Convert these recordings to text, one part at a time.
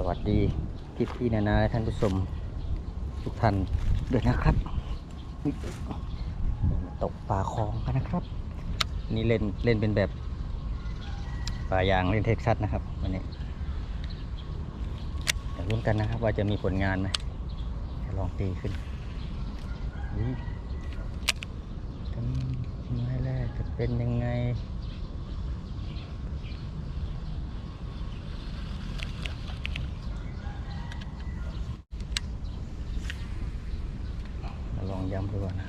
สวัสดีพี่พี่นานาและท่านผู้ชมทุกท่านด้วยนะครับ ตกปลาคลองกันนะครับ นี่เล่นเล่นเป็นแบบปลายางเล่นเท็กซัสนะครับวันนี้เดี๋ยวลุ้นกันนะครับ ว่าจะมีผลงานไหมจะลองตีขึ้นอุ๊ยทำไมแรกจะเป็นยังไง มาลองย้ำดูก่อนนะ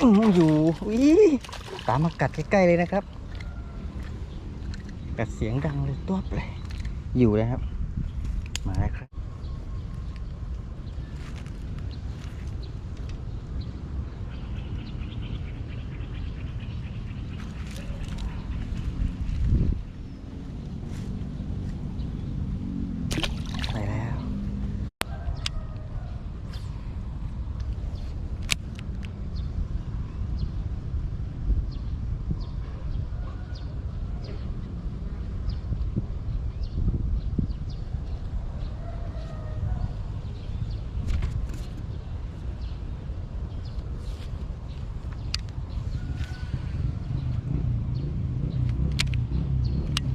อยู่อุ้ยตามมากัดใกล้ๆเลยนะครับ กัดเสียงดังเลยตัวเลย อยู่เลยครับ มาแล้วครับ ไปแล้ว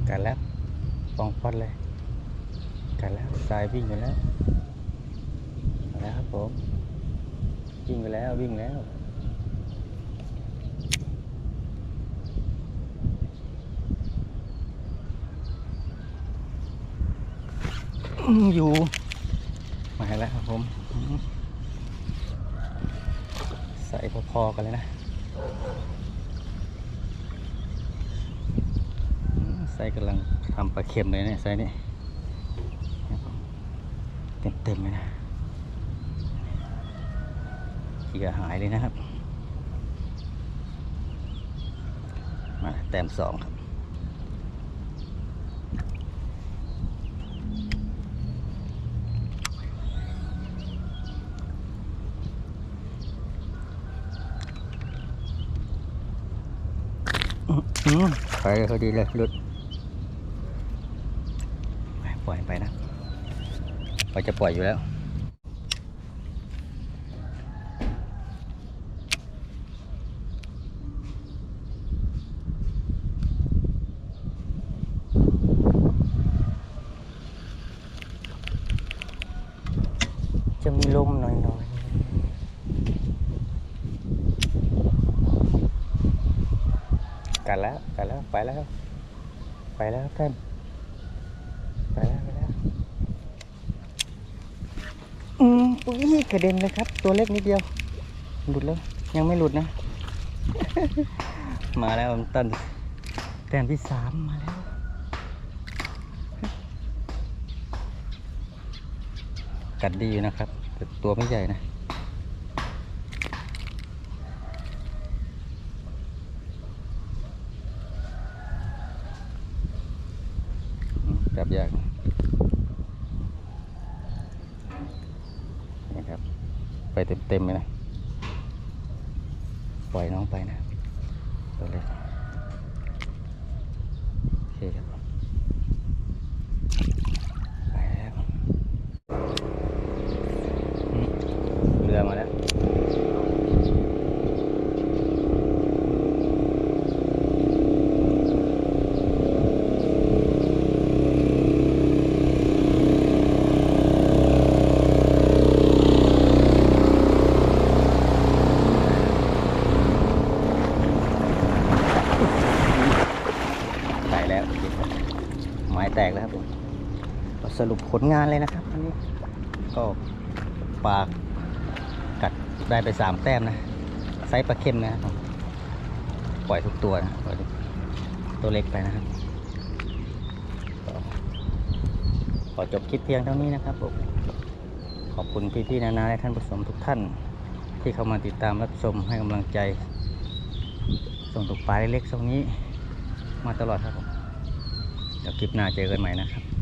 กันแล้ว ปองพอดเลยกันแล้วสายวิ่งไปแล้วมาแล้วครับผมวิ่งไปแล้ววิ่งแล้วอยู่มาแล้วครับผมใส่พอๆกันเลยนะ ใส่กำลัง ทำปลาเค็มเลยเนี่ยใส่นี่เต็มเต็มๆเลยนะเกียหายเลยนะครับ มาแต้มสองครับอืมอืมไปพอดีเลยหลุด ปปล่อยไปนะเราจะปล่อยอยู่แล้ว จะมีลมหน่อยๆกันแล้วกันแล้วไปแล้ว ไปแล้วท่านไปแล้ว ไปแล้ว อุ้ยกระเด็นเลยครับ ตัวเล็กนิดเดียว หลุดแล้ว ยังไม่หลุดนะ มาแล้วต้นแต้มที่สามมาแล้ว กัดดีอยู่นะครับแต่ตัวไม่ใหญ่นะจับยากนะ นี่ครับ ไปเต็มๆเลยนะ ปล่อยน้องไปนะตัวเล็กโอเคครับไปแล้วเรือมาแล้วายแตกแล้วครับผมสรุปผลงานเลยนะครับอันนี้ก็ปากกัดได้ไปสามแต้มนะไซส์ปลาเค็มนะครับปล่อยทุกตัวนะปล่อยตัวเล็กไปนะครับขอจบคลิปเพียงเท่านี้นะครับผมขอบคุณพี่ๆนานาและท่านผู้ชมทุกท่าน ที่เข้ามาติดตามรับชมให้กำลังใจ ส่งตกปลาเล็กๆตรงนี้มาตลอดครับผม ดี๋ยวคลิปหน้าเจอกันใหม่นะครับ